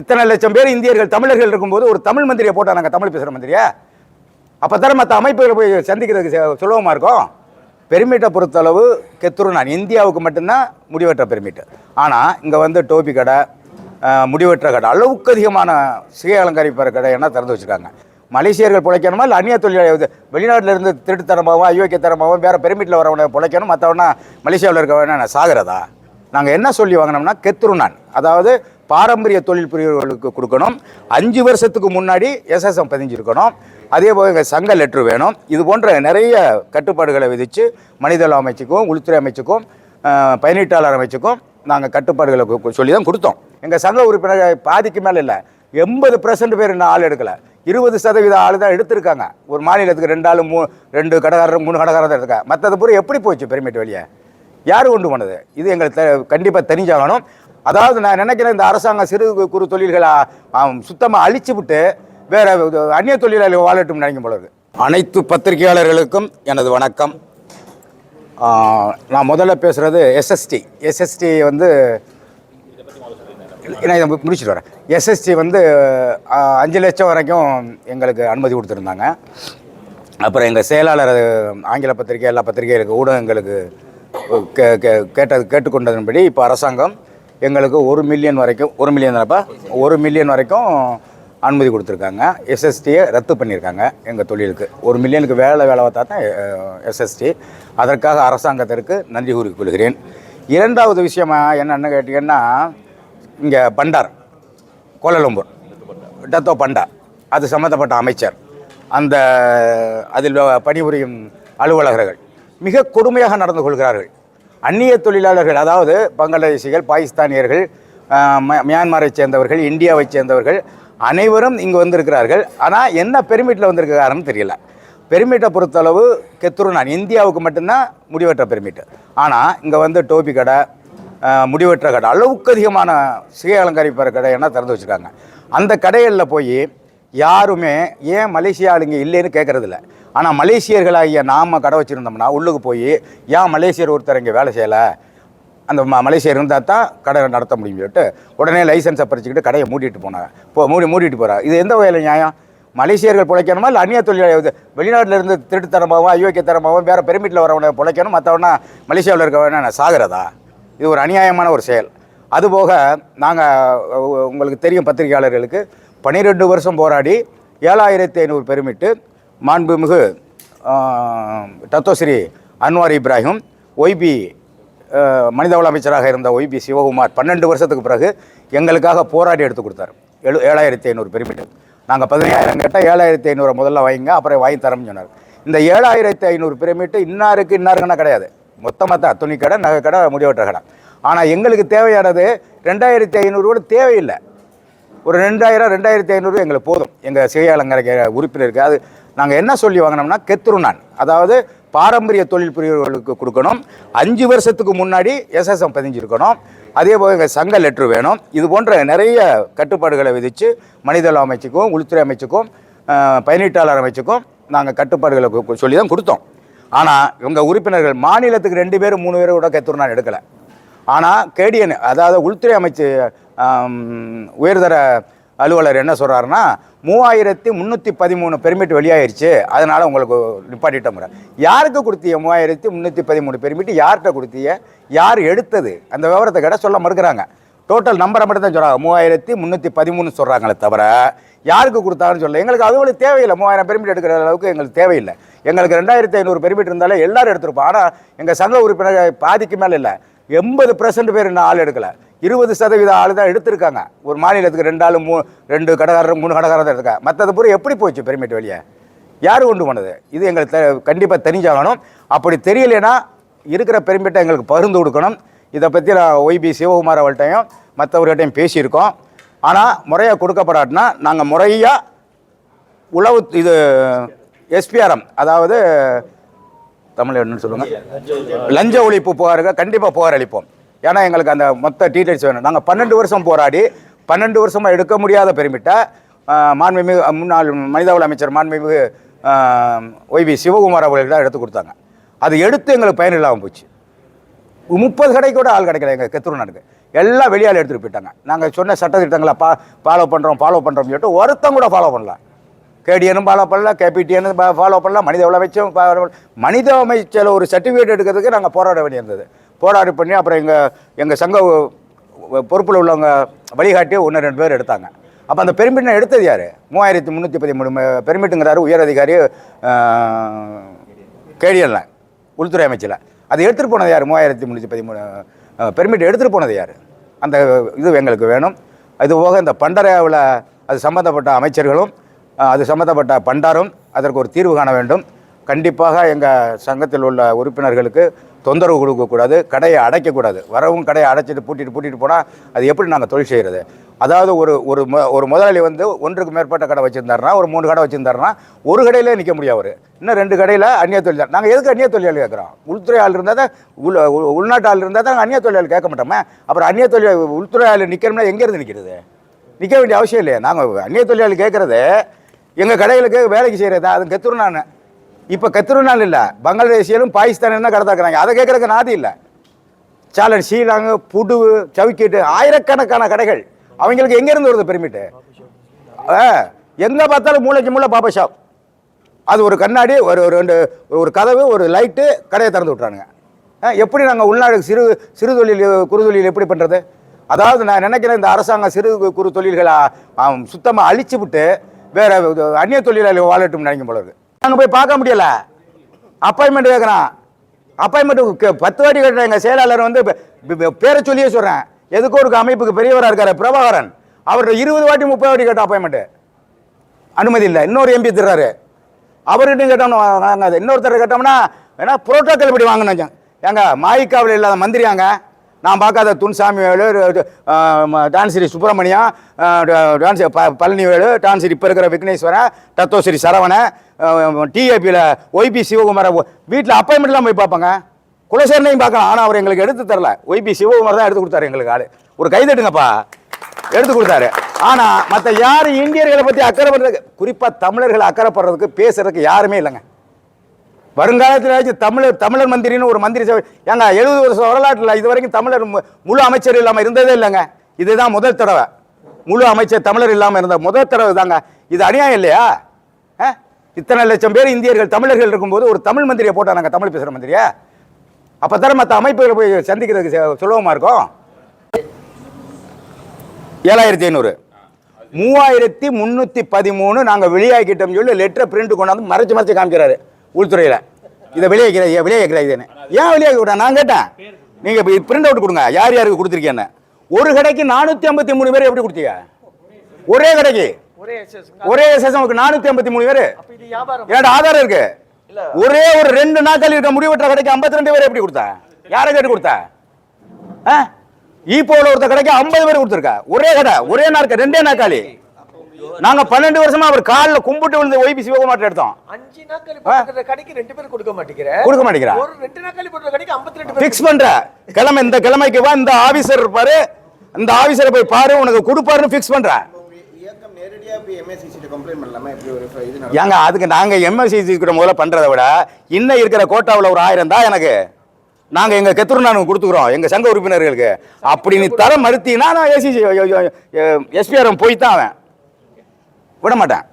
இத்தனை லட்சம் பேர் இந்தியர்கள் தமிழர்கள் இருக்கும்போது ஒரு தமிழ் மந்திரியை போட்டால் நாங்கள் தமிழ் பேசுகிற மந்திரியா? அப்போ தானே மற்ற அமைப்புகளை போய் சந்திக்கிறதுக்கு சுலபமாக இருக்கும்? பெருமிட்டை பொறுத்தளவு கெத்துருனான் இந்தியாவுக்கு மட்டும்தான் முடிவற்ற பெருமிட்டு. ஆனால் இங்கே வந்து டோபி கடை முடிவற்ற கடை அளவுக்கு அதிகமான சுய அலங்கரிப்பற கடை என்ன திறந்து வச்சுருக்காங்க. மலேசியர்கள் பிழைக்கணுமா? இல்லை அந்நிய தொழிலாளி இது வெளிநாட்டில் இருந்து திருட்டுத்தனமாகவும் அயோக்கியத்தனமாகவும் வேறு பெருமிட்டில் வரவனை பிழைக்கணும்? மற்றவனா மலேசியாவில் இருக்கவன சாகிறதா? நாங்கள் என்ன சொல்லி வாங்கினோம்னா கெத்துருனான் அதாவது பாரம்பரிய தொழில் புரியவர்களுக்கு கொடுக்கணும். அஞ்சு வருஷத்துக்கு முன்னாடி எஸ்எஸ்எம் பதிஞ்சிருக்கணும். அதே போல் எங்கள் சங்க லெட்ரு வேணும். இது போன்ற நிறைய கட்டுப்பாடுகளை விதித்து மனிதவள அமைச்சுக்கும் உள்துறை அமைச்சுக்கும் பயனீட்டாளர் அமைச்சுக்கும் நாங்கள் கட்டுப்பாடுகளை சொல்லி தான் கொடுத்தோம். எங்கள் சங்க உறுப்பினர் பாதிக்கு மேலே இல்லை. எண்பது பர்சன்ட் பேர் இன்னும் ஆள் எடுக்கலை. இருபது சதவீத ஆள் தான் எடுத்திருக்காங்க. ஒரு மாநிலத்துக்கு ரெண்டு ஆள் மூ ரெண்டு கடைக்காரர் மூணு கடைக்காரர் தான் எடுத்துருக்காங்க மற்றது பூரா எப்படி போச்சு பெருமிட் வெளியே யார் கொண்டு போனது? இது எங்களுக்கு த கண்டிப்பாக தெரிஞ்சாகணும். அதாவது நான் நினைக்கிறேன் இந்த அரசாங்கம் சிறு குறு தொழில்களை சுத்தமாக அழிச்சு விட்டு வேற அந்நிய தொழிலாளர்கள் வாழட்டும் நினைக்கும் இருக்கு அனைத்து பத்திரிகையாளர்களுக்கும் எனது வணக்கம். நான் முதல்ல பேசுகிறது எஸ்எஸ்டி. எஸ்எஸ்டி வந்து நான் இதை முடிச்சுட்டு வரேன். எஸ்எஸ்டி வந்து அஞ்சு லட்சம் வரைக்கும் எங்களுக்கு அனுமதி கொடுத்துருந்தாங்க. அப்புறம் எங்கள் செயலாளர் ஆங்கில பத்திரிகை எல்லா பத்திரிகைகளுக்கு ஊடகங்களுக்கு கே- கேட்டது கேட்டுக்கொண்டதன்படி இப்போ அரசாங்கம் எங்களுக்கு ஒரு மில்லியன் வரைக்கும் ஒரு மில்லியன் தானப்பா? ஒரு மில்லியன் வரைக்கும் அனுமதி கொடுத்துருக்காங்க. எஸ்எஸ்டியை ரத்து பண்ணியிருக்காங்க எங்கள் தொழிலுக்கு. ஒரு மில்லியனுக்கு வேலை வேலை பார்த்தா தான் எஸ்எஸ்டி அதற்காக அரசாங்கத்திற்கு நன்றி கூறிக்கொள்கிறேன் இரண்டாவது விஷயமா என்னென்னு கேட்டிங்கன்னா இங்கே பண்டார் கோலலம்பூர் டத்தோ பண்டா அது சம்மந்தப்பட்ட அமைச்சர். அந்த அதில் பணிபுரியும் அலுவலகர்கள் மிக கொடுமையாக நடந்து கொள்கிறார்கள். அந்நிய தொழிலாளர்கள் அதாவது பங்களாதேசிகள் பாகிஸ்தானியர்கள் மியான்மரை சேர்ந்தவர்கள் இந்தியாவை சேர்ந்தவர்கள் அனைவரும் இங்கு வந்திருக்கிறார்கள். ஆனால் என்ன பெருமிட்டில் வந்திருக்கிறாருன்னு தெரியல. பெருமிட்டை பொறுத்தளவு கெத்துருனான் இந்தியாவுக்கு மட்டும்தான் முடிவற்ற பெருமிட்டு. ஆனால் இங்கே வந்து டோபி கடை முடிவற்ற கடை அளவுக்கு அதிகமான சுய அலங்கரிப்பற கடை என்ன திறந்து வச்சுருக்காங்க. அந்த கடைகளில் போய் யாருமே ஏன் மலேசியா ஆளுங்க இல்லைன்னு கேட்குறதில்ல ஆனால் மலேசியர்களாகிய நாம் கடை வச்சுருந்தோம்னா உள்ளுக்கு போய் ஏன் மலேசியர் ஒருத்தர் இங்கே வேலை செய்யலை. அந்த ம மலேசியர் இருந்தால் தான் கடை நடத்த முடியும் சொல்லிட்டு உடனே லைசன்ஸை பறிச்சுக்கிட்டு கடையை மூடிட்டு போனாங்க. போ மூடி மூடிட்டு போகிறாங்க இது எந்த வகையில் நியாயம்? மலேசியர்கள் பிழைக்கணுமா? இல்லை அந்நிய தொழில் இது வெளிநாட்டில் இருந்து திருட்டுத்தனமாகவும் அயோக்கியத்தனமாகவும் வேறு பெருமிட்டில் வரவனை பிழைக்கணும்? மற்றவனா மலேசியாவில் இருக்கவன சாகிறதா? இது ஒரு அநியாயமான ஒரு செயல். அதுபோக நாங்கள் உங்களுக்கு தெரியும் பத்திரிகையாளர்களுக்கு பன்னிரெண்டு வருஷம் போராடி ஏழாயிரத்தி ஐநூறு பெருமிட்டு மாண்புமிகு தத்தோஸ்ரீ அன்வார் இப்ராஹிம் ஒய்பி மனிதவள அமைச்சராக இருந்த ஒய்பி சிவகுமார் பன்னெண்டு வருஷத்துக்கு பிறகு எங்களுக்காக போராடி எடுத்து கொடுத்தாரு. எழு ஏழாயிரத்தி ஐநூறு பெருமிட்டு. நாங்கள் பதினையாயிரம் கேட்டால் ஏழாயிரத்தி ஐநூறு முதல்ல வாங்கிங்க அப்புறம் வாங்கி தரோம்னு சொன்னார். இந்த ஏழாயிரத்தி ஐநூறு பெருமிட்டு இன்னாருக்கு இன்னாருக்குன்னா கிடையாது. மொத்தமாக தான் துணி கடை நகை கடை. முடிவெற்ற கடை ஆனால் எங்களுக்கு தேவையானது ரெண்டாயிரத்தி ஐநூறு கூட தேவையில்லை. ஒரு ரெண்டாயிரம் ரெண்டாயிரத்தி ஐநூறு எங்களுக்கு போதும். எங்கள் சிகையாளங்கரை உறுப்பினருக்கு அது நாங்கள் என்ன சொல்லி வாங்கினோம்னா கெத்துருனான் அதாவது பாரம்பரிய தொழில் புரியவர்களுக்கு கொடுக்கணும். அஞ்சு வருஷத்துக்கு முன்னாடி எஸ்எஸ்எம் பதிஞ்சிருக்கணும். அதே போல் எங்கள் சங்க லெட்ரு வேணும். இது போன்ற நிறைய கட்டுப்பாடுகளை விதித்து மனிதவள அமைச்சுக்கும் உள்துறை அமைச்சுக்கும் பயனீட்டாளர் அமைச்சுக்கும் நாங்கள் கட்டுப்பாடுகளை சொல்லி தான் கொடுத்தோம். ஆனால் எங்கள் உறுப்பினர்கள் மாநிலத்துக்கு ரெண்டு பேரும் மூணு பேரும் கூட கெத்துருனான் எடுக்கலை. ஆனால் கேடிஎன் அதாவது உள்துறை அமைச்சு உயர்தர அலுவலர் என்ன சொல்கிறாருன்னா மூவாயிரத்தி முந்நூற்றி பதிமூணு பெர்மிட் வெளியாயிருச்சு அதனால் உங்களுக்கு நிப்பாட்டிட்டோங்கிற யாருக்கு கொடுத்திய மூவாயிரத்தி முந்நூற்றி பதிமூணு பெர்மிட்? யார்கிட்ட கொடுத்திய யார் எடுத்தது? அந்த விவரத்தை கேட்ட சொல்ல மறுக்கிறாங்க. டோட்டல் நம்பரை மட்டும் தான் சொல்கிறாங்க மூவாயிரத்தி முந்நூற்றி பதிமூணு சொல்கிறாங்களே தவிர யாருக்கு கொடுத்தாங்கன்னு சொல்ல எங்களுக்கு அதுவும் தேவையில்லை. மூவாயிரம் பெர்மிட் எடுக்கிற அளவுக்கு எங்களுக்கு தேவையில்லை. எங்களுக்கு ரெண்டாயிரத்தி ஐநூறு பெர்மிட் இருந்தாலே எல்லோரும் எடுத்திருப்போம். ஆனால் எங்கள் சங்க உறுப்பினர் பாதிக்கு மேலே இல்லை. எண்பது பர்சன்ட் பேர் இன்னும் ஆள் எடுக்கலை. இருபது சதவீத ஆள் தான் எடுத்திருக்காங்க. ஒரு மாநிலத்துக்கு ரெண்டு ஆள் மூ ரெண்டு கடைக்காரர் மூணு கடைக்காரர் தான் இருக்காங்க மற்றது பூரா எப்படி போச்சு பெருமிட் வெளியே? யார் கொண்டு போனது? இது எங்களுக்கு கண்டிப்பாக தெரிஞ்சாகணும். அப்படி தெரியலைன்னா இருக்கிற பெருமிட்டை எங்களுக்கு பகிர்ந்து கொடுக்கணும். இதை பற்றி நான் ஒய்பி சிவகுமார் அவர்கள்ட்டையும் மற்றவர்கிட்டையும் பேசியிருக்கோம். ஆனால் முறையாக கொடுக்கப்படாட்டினா நாங்கள் முறையாக உளவு இது எஸ்பிஆர்எம் அதாவது தமிழ் என்னன்னு சொல்லுங்க. லஞ்ச ஒழிப்பு. புகாருக்கு கண்டிப்பாக புகார் அளிப்போம். ஏன்னா எங்களுக்கு அந்த மொத்த டீட்டெயில்ஸ் வேணும். நாங்கள் பன்னெண்டு வருஷம் போராடி பன்னெண்டு வருஷமாக எடுக்க முடியாத பெருமிட்டை மாண்புமிகு முன்னாள் மனிதவள அமைச்சர் மாண்புமிகு ஒய்வி சிவகுமார் அவர்களுக்கு தான் எடுத்து கொடுத்தாங்க. அது எடுத்து எங்களுக்கு பயன் இல்லாமல் போச்சு. முப்பது கடைக்கு கூட ஆள் கிடைக்கல எங்கள் கெத்துருநாடுக்கு எல்லாம் வெளியால் எடுத்துகிட்டு போயிட்டாங்க. நாங்கள் சொன்ன சட்டத்திட்டங்களை பா ஃபாலோ பண்ணுறோம் ஃபாலோ பண்ணுறோம்னு சொல்லிட்டு ஒருத்தம் கூட ஃபாலோ பண்ணல. கேடிஎனும் ஃபாலோ பண்ணல கேபிடிஎனும் ஃபாலோ பண்ணல மனித வள அமைச்சும் மனித அமைச்சர் ஒரு சர்டிஃபிகேட் எடுக்கிறதுக்கு நாங்கள் போராட வேண்டியிருந்தது. போராடி பண்ணி அப்புறம் எங்கள் எங்கள் சங்க பொறுப்பில் உள்ளவங்க வழிகாட்டி ஒன்று ரெண்டு பேர் எடுத்தாங்க. அப்போ அந்த பெருமிட்டை எடுத்தது யார்? மூவாயிரத்தி முந்நூற்றி பதிமூணு பெருமிட்டுங்கிறாரு உயர் அதிகாரி கேடிஎல்ல உள்துறை அமைச்சில். அதை எடுத்துகிட்டு போனது யார்? மூவாயிரத்தி முந்நூற்றி பதிமூணு பெர்மிட் எடுத்துகிட்டு போனது யார்? அந்த இது எங்களுக்கு வேணும். அது போக இந்த பண்டராவில் அது சம்மந்தப்பட்ட அமைச்சர்களும் அது சம்மந்தப்பட்ட பண்டாரும் அதற்கு ஒரு தீர்வு காண வேண்டும். கண்டிப்பாக எங்கள் சங்கத்தில் உள்ள உறுப்பினர்களுக்கு தொந்தரவு கொடுக்கக்கூடாது கடையை அடைக்கக்கூடாது. வரவும் கடையை அடைச்சிட்டு பூட்டிட்டு பூட்டிட்டு போனால் அது எப்படி நாங்கள் தொழில் செய்கிறது அதாவது ஒரு ஒரு ஒரு முதலாளி வந்து ஒன்றுக்கு மேற்பட்ட கடை வச்சுருந்தாருனா ஒரு மூணு கடை வச்சுருந்தாருனா ஒரு கடையிலே நிற்க முடியாது அவர். இன்னும் ரெண்டு கடையில் அந்நிய தொழில் நாங்கள் எதுக்கு அந்நிய தொழிலாளி கேட்குறோம்? உள்துறை ஆள் இருந்தால் தான் உள் உள்நாட்டு ஆள் இருந்தால் தான் அந்நிய தொழிலாளி கேட்க மாட்டோமே. அப்புறம் அந்நிய தொழில் உள்துறை ஆள் நிற்கணும்னா எங்கேருந்து நிற்கிறது நிற்க வேண்டிய அவசியம் இல்லையே. நாங்கள் அந்நிய தொழிலாளி கேட்குறது எங்கள் கடைகளுக்கு வேலைக்கு செய்கிறது அது நான். இப்போ கத்துருநாள் இல்லை. பங்களாதேசியிலும் பாகிஸ்தானிலும் தான் கடத்தாக்குறாங்க அதை கேட்குறதுக்கு நாதி இல்லை. சாலன் ஷீலாங்கு புடு சவுக்கீட்டு ஆயிரக்கணக்கான கடைகள். அவங்களுக்கு எங்கேருந்து வருது பெருமிட்டு எங்கே பார்த்தாலும் மூளைக்கு மூளை பாப்பா ஷாப். அது ஒரு கண்ணாடி ஒரு ஒரு ரெண்டு ஒரு கதவு ஒரு லைட்டு கடையை திறந்து விட்றானுங்க எப்படி நாங்கள் உள்நாடு சிறு சிறு தொழில் குறு தொழில் எப்படி பண்ணுறது அதாவது நான் நினைக்கிறேன் இந்த அரசாங்கம் சிறு குறு தொழில்களை சுத்தமாக அழிச்சு விட்டு வேறு அந்நிய தொழிலாளி வாழட்டும்னு நினைக்கும் பொழுது. அங்கே நாங்கள் போய் பார்க்க முடியல. அப்பாயின்மெண்ட் கேட்குறான் அப்பாயின்மெண்ட் பத்து வாட்டி கேட்டேன் எங்கள் செயலாளர் வந்து பேரை சொல்லியே சொல்கிறேன் எதுக்கோ ஒரு அமைப்புக்கு பெரியவராக இருக்கார் பிரபாகரன். அவர்கிட்ட இருபது வாட்டி முப்பது வாட்டி கேட்ட அப்பாயின்மெண்ட்டு அனுமதி இல்லை. இன்னொரு எம்பி திர்றாரு. அவர்கிட்ட கேட்டோம்னா வாங்காது இன்னொருத்தர் கேட்டோம்னா ஏன்னா புரோட்டோக்கால் இப்படி வாங்கினேன் ஏங்க மாயிக்காவில் இல்லாத மந்திரியாங்க நான் பார்க்காத துன்சாமி வேலு அஹ், சுப்பிரமணியா டான்ஸ் அஹ், டான்சி ப பழனிவேலு டான்சிரி இப்போ இருக்கிற விக்னேஸ்வரன் தத்தோஸ்ரீ சரவணன் டிஏபியில் ஒய்பி சிவகுமார வீட்டில் அப்பாயின்மெண்ட்லாம் போய் பார்ப்பாங்க. குலசேரனையும் பார்க்கலாம் ஆனால் அவர் எங்களுக்கு எடுத்து தரல. ஒய்பி சிவகுமார் தான் எடுத்து கொடுத்தாரு எங்களுக்கு ஆள். ஒரு கைதட்டுங்கப்பா எடுத்து கொடுத்தாரு. ஆனால் மற்ற யாரும் இந்தியர்களை பற்றி அக்கறைப்படுறதுக்கு குறிப்பாக தமிழர்களை அக்கறைப்படுறதுக்கு பேசுறதுக்கு யாருமே இல்லைங்க. வருங்காலத்தில் தமிழர் தமிழர் மந்திரின்னு ஒரு மந்திரி சபை. ஏங்க எழுபது வருஷம் வரலாற்றில் இது வரைக்கும் தமிழர் முழு அமைச்சர் இல்லாமல் இருந்ததே இல்லைங்க. இதுதான் முதல் தடவை. முழு அமைச்சர் தமிழர் இல்லாமல் இருந்த முதல் தடவை தாங்க. இது அநியாயம் இல்லையா? ஆ? இத்தனை லட்சம் பேர் இந்தியர்கள் தமிழர்கள் இருக்கும்போது ஒரு தமிழ் மந்திரியை போட்டாங்க தமிழ் பேசுகிற மந்திரியா. அப்போ தானே மற்ற அமைப்புகளை போய் சந்திக்கிறதுக்கு சு- இருக்கும்? ஏழாயிரத்தி ஐநூறு. மூவாயிரத்தி முந்நூற்றி பதிமூணு நாங்கள் வெளியாகிட்டோம்னு சொல்லி லெட்டரை பிரிண்ட் கொண்டாந்து மறைச்சு மறைச்சு காமிக்கிறாரு. உள்துறையில். இதை வெளியாக்கிற வெளியாக்கிற இதுன்னு? ஏன் வெளியாக்கி விட்டா நான் கேட்டேன். நீங்கள் இப்போ பிரிண்ட் அவுட் கொடுங்க. யார் யாருக்கு கொடுத்துருக்கீங்கன்னு? ஒரு கடைக்கு நானூற்றி ஐம்பத்தி மூணு பேர் எப்படி கொடுத்தீங்க? ஒரே கடைக்கு? ஒரே சேஷனுக்கு நானூற்றி ஐம்பத்தி மூணு பேர்? என்னோட ஆதாரம் இருக்கு. ஒரே ஒரு ரெண்டு நாட்கள் இருக்க முடிவற்ற கடைக்கு 52 ரெண்டு பேர் எப்படி கொடுத்தா? யாரை கேட்டு கொடுத்தா? ஆ? ஈப்போல ஒருத்த கடைக்கு 50 பேர் கொடுத்துருக்கா. ஒரே கடை ஒரே நாட்கள் ரெண்டே நாட்காலி நாங்க பன்னெண்டு வருஷமா அவர் காலில் கும்பிட்டு விழுந்து ஒய்பி சிவகுமார்ட்ட எடுத்தோம். அஞ்சு நாட்கள் கடைக்கு ரெண்டு பேர் கொடுக்க மாட்டேங்கிற? கொடுக்க மாட்டேங்கிறா? ஒரு ரெண்டு நாட்கள் போட்டுற கடைக்கு 52 ரெண்டு பேர் ஃபிக்ஸ் பண்ற. கிழமை இந்த கிழமைக்கு வா இந்த ஆபீசர் இருப்பாரு. இந்த ஆபீசரை போய் பாரு உனக்கு கொடுப்பாருன்னு ஃபிக்ஸ் பண்ற. ஏங்க அதுக்கு நாங்க எம்எஸ்சி கூட முதல்ல பண்றதை விட இன்னும் இருக்கிற கோட்டாவில் ஒரு ஆயிரம் தான் எனக்கு. நாங்க எங்க கெத்துருநானு கொடுத்துக்கிறோம். எங்க சங்க உறுப்பினர்களுக்கு. அப்படி நீ தர மறுத்தீங்கன்னா நான் ஏசி எஸ்பிஆர்எம் போய் தான் அவன். விட மாட்டேன்